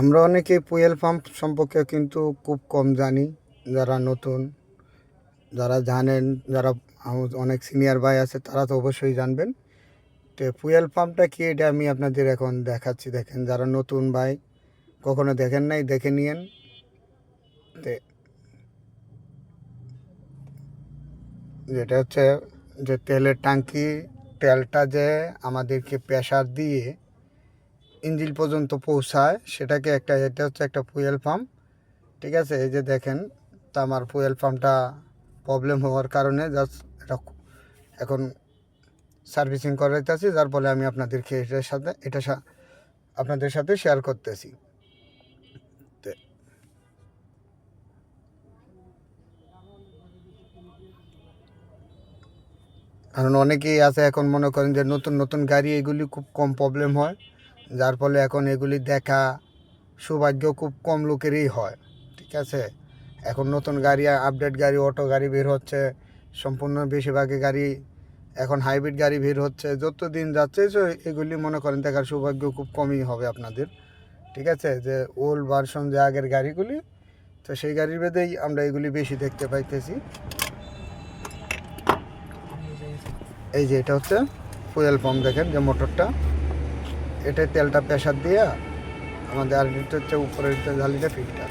আমরা অনেকে fuel pump সম্পর্কে কিন্তু খুব কম জানি, যারা নতুন, যারা জানেন, যারা অনেক সিনিয়র ভাই আছে, তারা তো অবশ্যই জানবেন। তো ফুয়েল পাম্পটা কি, এটা আমি আপনাদের এখন দেখাচ্ছি। দেখেন, যারা নতুন ভাই, কখনো দেখেন নাই, দেখে নিয়েন। তে যেটা হচ্ছে যে তেলের ট্যাঙ্কি, তেলটা যে আমাদেরকে প্রেশার দিয়ে ইঞ্জিল পর্যন্ত পৌঁছায়, সেটাকে একটা, এটা হচ্ছে একটা ফুয়েল পাম্প। ঠিক আছে? এই যে দেখেন, তা আমার ফুয়েল পাম্পটা প্রবলেম হওয়ার কারণে জাস্ট এটা এখন সার্ভিসিং করাইতেছি, যার ফলে আমি আপনাদেরকে এটার সাথে, এটা আপনাদের সাথে শেয়ার করতেছি। কারণ অনেকেই আছে এখন মনে করেন যে নতুন নতুন গাড়ি, এগুলি খুব কম প্রবলেম হয়। যার ফলে এখন এগুলি দেখা সৌভাগ্য খুব কম লোকেরই হয়, ঠিক আছে? এখন নতুন গাড়ি আপডেট গাড়ি অটো গাড়ি বের হচ্ছে, সম্পূর্ণ বেশিরভাগই গাড়ি এখন হাইব্রিড গাড়ি বের হচ্ছে। যত দিন যাচ্ছে এগুলি মনে করেন দেখার সৌভাগ্য খুব কমই হবে আপনাদের, ঠিক আছে? যে ওল্ড ভার্সন যে আগের গাড়িগুলি, তো সেই গাড়ির ভেদেই আমরা এগুলি বেশি দেখতে পাইতেছি। এই যে এটা হচ্ছে ফুয়েল পাম্প দেখেন যে মোটরটা এটাই তেলটা প্রেশার দিয়ে আমাদের আর এটা হচ্ছে উপরের জালিটা ফিল্টার।